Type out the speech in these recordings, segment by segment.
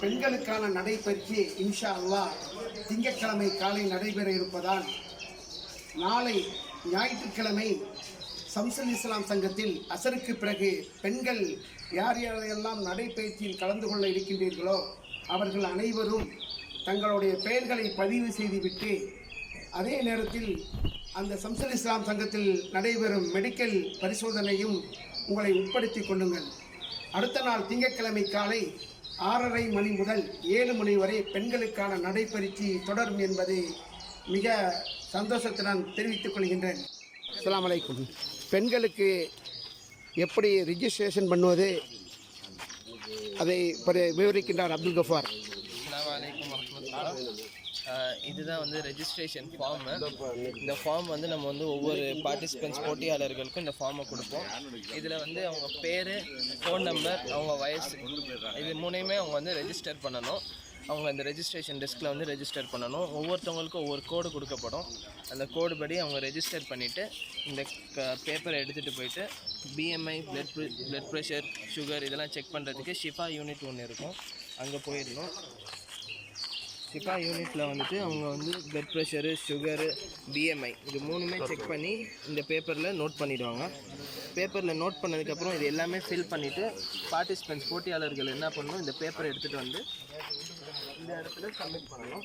பெண்களுக்கான நடைபயிற்சி இன்ஷா அல்லா திங்கட்கிழமை காலை நடைபெற இருப்பதால் நாளை ஞாயிற்றுக்கிழமை சம்சல் இஸ்லாம் சங்கத்தில் அசருக்கு பிறகு பெண்கள் யார் யாரையெல்லாம் நடைபயிற்சியில் கலந்து கொள்ள இருக்கின்றீர்களோ அவர்கள் அனைவரும் தங்களுடைய பெயர்களை பதிவு செய்துவிட்டு அதே நேரத்தில் அந்த சம்சல் இஸ்லாம் சங்கத்தில் நடைபெறும் மெடிக்கல் பரிசோதனையும் உங்களை உட்படுத்தி கொள்ளுங்கள். அடுத்த நாள் திங்கட்கிழமை காலை ஆறரை மணி முதல் ஏழு மணி வரை பெண்களுக்கான நடைபயிற்சி தொடரும் என்பதை மிக சந்தோஷத்துடன் தெரிவித்துக் கொள்கின்றேன். அஸ்ஸலாமு அலைக்கும். பெண்களுக்கு எப்படி ரிஜிஸ்ட்ரேஷன் பண்ணுவது? அதை பரி- விவரிக்கின்றார் அப்துல் கஃபார். இதுதான் வந்து ரெஜிஸ்ட்ரேஷன் ஃபார்மு இந்த ஃபார்ம் வந்து நம்ம வந்து ஒவ்வொரு பார்ட்டிசிபென்ட்ஸ் போட்டியாளர்களுக்கும் இந்த ஃபார்மை கொடுப்போம். இதில் வந்து அவங்க பேர் ஃபோன் நம்பர் அவங்க வயசு இது மூணையுமே அவங்க வந்து ரெஜிஸ்டர் பண்ணணும். அவங்க அந்த ரெஜிஸ்ட்ரேஷன் டெஸ்கில் வந்து ரெஜிஸ்டர் பண்ணணும். ஒவ்வொருத்தவங்களுக்கும் ஒவ்வொரு கோடு கொடுக்கப்படும். அந்த கோடு படி அவங்க ரெஜிஸ்டர் பண்ணிவிட்டு இந்த க பேப்பரை எடுத்துகிட்டு போயிட்டு BMI blood blood pressure sugar இதெல்லாம் செக் பண்ணுறதுக்கு ஷிஃபா யூனிட் ஒன்று இருக்கும். அங்கே போயிடணும். சிப்பா யூனிட்டில் வந்துட்டு அவங்க வந்து பிளட் ப்ரெஷரு சுகரு பிஎம்ஐ இது மூணுமே செக் பண்ணி இந்த பேப்பரில் நோட் பண்ணிவிடுவாங்க பேப்பரில் நோட் பண்ணதுக்கப்புறம் இது எல்லாமே ஃபில் பண்ணிவிட்டு பார்ட்டிசிபென்ட்ஸ் போட்டியாளர்கள் என்ன பண்ணணும் இந்த பேப்பரை எடுத்துகிட்டு வந்து இந்த இடத்துல சப்மிட் பண்ணணும்.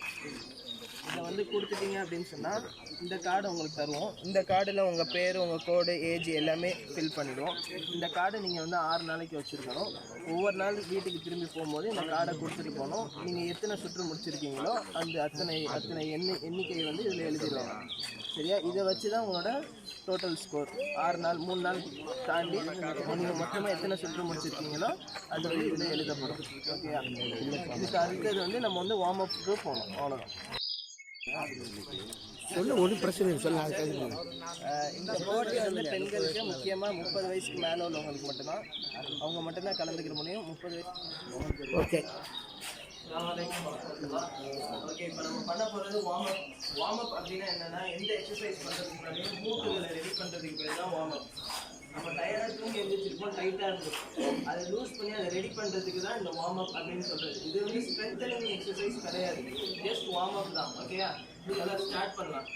இதை வந்து கொடுத்துட்டீங்க அப்படின்னு சொன்னால் இந்த கார்டு உங்களுக்கு தருவோம். இந்த கார்டில் உங்கள் பேர் உங்கள் கோடு ஏஜ் எல்லாமே ஃபில் பண்ணிடுவோம். இந்த கார்டை நீங்கள் வந்து ஆறு நாளைக்கு வச்சுருக்கணும். ஒவ்வொரு நாள் வீட்டுக்கு திரும்பி போகும்போது இந்த கார்டை கொடுத்துட்டு போகணும். நீங்கள் எத்தனை சுற்று முடிச்சிருக்கீங்களோ அந்த அத்தனை அத்தனை எண்ணி எண்ணிக்கையை வந்து இதில் எழுதிடுவாங்க. சரியா? இதை வச்சு தான் உங்களோட டோட்டல் ஸ்கோர் ஆறு நாள் மூணு நாள் தாண்டி நீங்கள் மொத்தமாக எத்தனை சுற்று முடிச்சிருக்கீங்களோ அது வந்து இதில் எழுதப்படும். ஓகேயா? இதுக்கு அடுத்தது வந்து நம்ம வந்து வார்ம் அப்புக்கு போகணும். அவ்வளோதான் சொல்லு ஒன்றும் பிரச்சனை இல்லை சொல்ல இந்த போட்டி வந்து பெண்களுக்கு முக்கியமாக முப்பது வயசுக்கு மேலே உள்ளவங்களுக்கு மட்டும்தான். அவங்க மட்டும்தான் கலந்துக்கிற முடியும். முப்பது வயசு ஓகே. ஓகே இப்போ நம்ம பண்ண போகிறது வார்ம் அப் வார்ம் அப் அப்படின்னா என்னன்னா எந்த எக்ஸசைஸ் பண்ணுறதுக்கு மூட்டுகளை ரெடி பண்ணுறதுக்கு பேர் தான் வார்ம் அப் நம்ம டயர்டாக தூங்கி எழுந்திரிச்சிருப்போம் டைட்டாக இருக்கும் அதை லூஸ் பண்ணி அதை ரெடி பண்ணுறதுக்கு தான் இந்த வார்ம் அப் அப்படின்னு சொல்கிறது இது வந்து ஸ்ட்ரென்த்தனிங் எக்ஸசைஸ் கிடையாது. ஜஸ்ட் வார்ம் அப் தான் ஓகேயா நல்லா ஸ்டார்ட் பண்ணலாம்.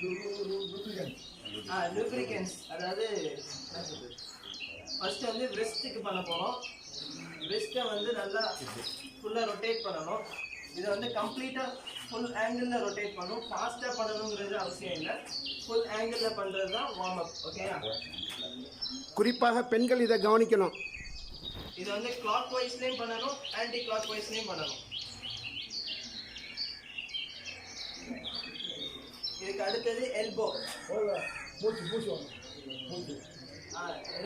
ஆ லூப்ரிகன்ஸ் அதாவது என்ன சொல்கிறது ஃபர்ஸ்ட்டு வந்து வெஸ்ட்டுக்கு பண்ண போகிறோம் வெஸ்ட்டை வந்து நல்லா ஃபுல்லாக ரொட்டேட் பண்ணணும். இதை வந்து கம்ப்ளீட்டாக ஃபுல் ஆங்கிளில் ரொட்டேட் பண்ணணும். ஃபாஸ்ட்டாக பண்ணணுங்கிறது அவசியம் இல்லை. ஃபுல் ஆங்கிளில் பண்ணுறது தான் வார்ம் அப் ஓகேயா குறிப்பாக பெண்கள் இதை கவனிக்கணும். இது வந்து கிளாக் வைஸ்லேயும் பண்ணணும் ஆன்டி கிளாக் வைஸ்லேயும் பண்ணணும். இதுக்கு அடுத்தது எல்போ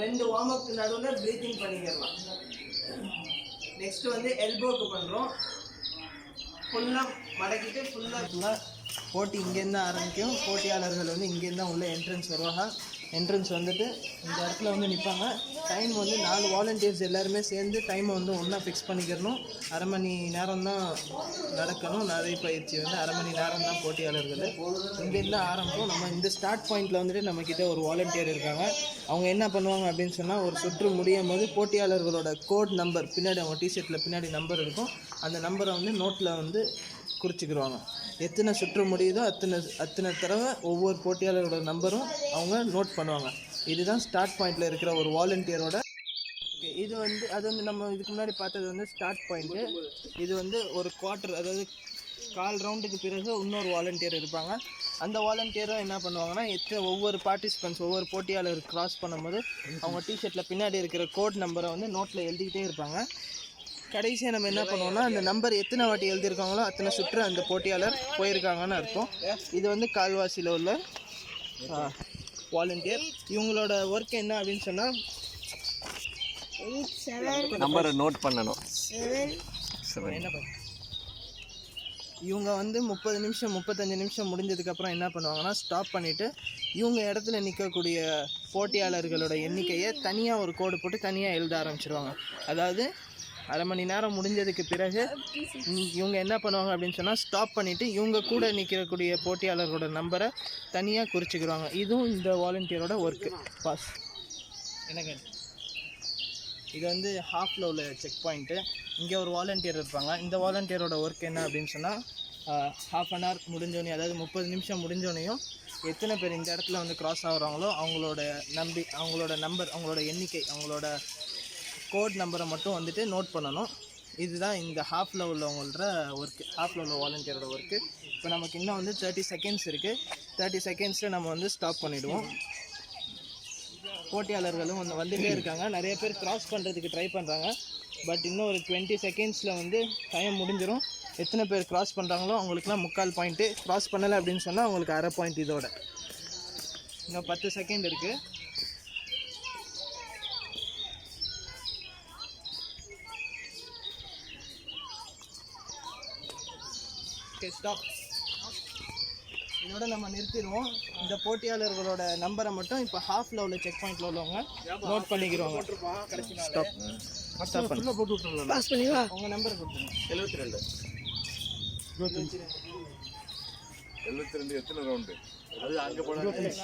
ரெண்டு வார்ம் அப் நடுவில் ப்ரீத்திங் பண்ணிக்கிறலாம் நெக்ஸ்ட் வந்து எல்போக்கு பண்ணுறோம் ஃபுல்லாக மடக்கிட்டு ஃபுல்லாக போட்டி இங்கேருந்து ஆரம்பிக்கும். போட்டியாளர்கள் வந்து இங்கேருந்து தான் உள்ள என்ட்ரன்ஸ் வருவாங்க. என்ட்ரன்ஸ் வந்துட்டு இந்த இடத்துல வந்து நிற்பாங்க டைம் வந்து நாலு வாலண்டியர்ஸ் எல்லாருமே சேர்ந்து டைமை வந்து ஒன்றா ஃபிக்ஸ் பண்ணிக்கிறணும். அரை மணி நேரம் தான் நடக்கணும். நிறைய பயிற்சி வந்து அரை மணி நேரம் தான் போட்டியாளர்கள். இங்கேருந்து ஆரம்பம் நம்ம இந்த ஸ்டார்ட் பாயிண்ட்டில் வந்துட்டு நம்மக்கிட்ட ஒரு வாலண்டியர் இருக்காங்க. அவங்க என்ன பண்ணுவாங்க அப்படின்னு சொன்னால் ஒரு சுற்று முடியும் போது போட்டியாளர்களோட கோட் நம்பர் பின்னாடி அவங்க டிஷர்ட்டில் பின்னாடி நம்பர் இருக்கும். அந்த நம்பரை வந்து நோட்டில் வந்து குறிச்சிக்கிடுவாங்க எத்தனை சுற்று முடியுதோ அத்தனை அத்தனை தடவை ஒவ்வொரு போட்டியாளரோட நம்பரும் அவங்க நோட் பண்ணுவாங்க. இதுதான் ஸ்டார்ட் பாயிண்டில் இருக்கிற ஒரு வாலண்டியரோட ஓகே இது வந்து அது வந்து நம்ம இதுக்கு முன்னாடி பார்த்தது வந்து ஸ்டார்ட் பாயிண்ட்டு இது வந்து ஒரு குவார்ட்டர் அதாவது கால் ரவுண்டுக்கு பிறகு இன்னொரு வாலண்டியர் இருப்பாங்க. அந்த வாலண்டியரும் என்ன பண்ணுவாங்கன்னா எத்தனை ஒவ்வொரு பார்ட்டிசிபென்ட்ஸ் ஒவ்வொரு போட்டியாளர் கிராஸ் பண்ணும்போது அவங்க டிஷர்ட்டில் பின்னாடி இருக்கிற கோட் நம்பரை வந்து நோட்டில் எழுதிக்கிட்டே இருப்பாங்க. கடைசியாக நம்ம என்ன பண்ணுவோம்னா அந்த நம்பர் எத்தனை வாட்டி எழுதியிருக்காங்களோ அத்தனை சுற்று அந்த போட்டியாளர் போயிருக்காங்கன்னு அர்த்தம். இது வந்து கால்வாசியில் உள்ள வாலண்டியர் இவங்களோட ஒர்க் என்ன அப்படின்னு சொன்னால் நம்பரை நோட் பண்ணணும். என்ன பண்ண இவங்க வந்து முப்பது நிமிஷம் முப்பத்தஞ்சு நிமிஷம் முடிஞ்சதுக்கப்புறம் என்ன பண்ணுவாங்கன்னா ஸ்டாப் பண்ணிவிட்டு இவங்க இடத்துல நிற்கக்கூடிய போட்டியாளர்களோட எண்ணிக்கையை தனியாக ஒரு கோடு போட்டு தனியாக எழுத ஆரம்பிச்சிருவாங்க. அதாவது அரை மணி நேரம் முடிஞ்சதுக்கு பிறகு இவங்க என்ன பண்ணுவாங்க அப்படின்னு சொன்னால் ஸ்டாப் பண்ணிவிட்டு இவங்க கூட நிற்கக்கூடிய போட்டியாளர்களோட நம்பரை தனியாக குறிச்சிக்கிடுவாங்க இதுவும் இந்த வாலண்டியரோட ஒர்க்கு பாஸ் எனக்கு இது வந்து ஹாஃபில் உள்ள செக் பாயிண்ட்டு இங்கே ஒரு வாலண்டியர் இருப்பாங்க. இந்த வாலண்டியரோட ஒர்க் என்ன அப்படின்னு சொன்னால் ஹாஃப் அன் ஹவர் முடிஞ்சோடனே அதாவது முப்பது நிமிஷம் முடிஞ்சோடனையும் எத்தனை பேர் இந்த இடத்துல வந்து கிராஸ் ஆகுறாங்களோ அவங்களோட நம்பி அவங்களோட நம்பர் அவங்களோட எண்ணிக்கை அவங்களோட கோட் நம்பரை மட்டும் வந்துட்டு நோட் பண்ணணும். இதுதான் இந்த ஹாஃபில் உள்ளவங்களோட ஒர்க்கு ஹாஃபில் உள்ள வாலண்டியரோட ஒர்க்கு இப்போ நமக்கு இன்னும் வந்து தேர்ட்டி செகண்ட்ஸ் இருக்குது தேர்ட்டி செகண்ட்ஸில் நம்ம வந்து ஸ்டாப் பண்ணிவிடுவோம் போட்டியாளர்களும் வந்து வந்துட்டே இருக்காங்க. நிறைய பேர் க்ராஸ் பண்ணுறதுக்கு ட்ரை பண்ணுறாங்க பட் இன்னும் ஒரு டுவெண்ட்டி செகண்ட்ஸில் வந்து டைம் முடிஞ்சிடும் எத்தனை பேர் க்ராஸ் பண்ணுறாங்களோ அவங்களுக்குலாம் முக்கால் பாயிண்ட்டு க்ராஸ் பண்ணலை அப்படின்னு சொன்னால் அவங்களுக்கு அரை பாயிண்ட் இதோட. இன்னும் பத்து செகண்ட் இருக்குது ஓகே ஸ்டாப் இதோட நம்ம நிறுத்திடுவோம். இந்த போட்டியாளர்களோட நம்பரை மட்டும் இப்போ ஹாஃப்ல உள்ள செக் பாயிண்ட்ல உள்ளவங்க நோட் பண்ணிக்கிறோங்க ஸ்டாப் ஸ்டாப் பண்ணி. பாஸ் பண்ணி வா உங்க நம்பர் கொடுத்துருங்க எழுபத்தி ரெண்டு எழுபத்தி ரெண்டு எத்தனை ரவுண்டு அது அங்கே போனால் மினிட்ஸ்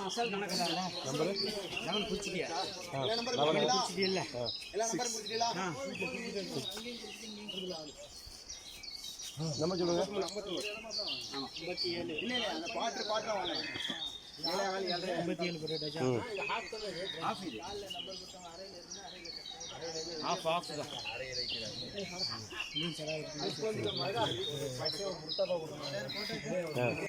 பண்ணிட்டு ஃபார்ட்டி எயிட் ஃபார்ட்டி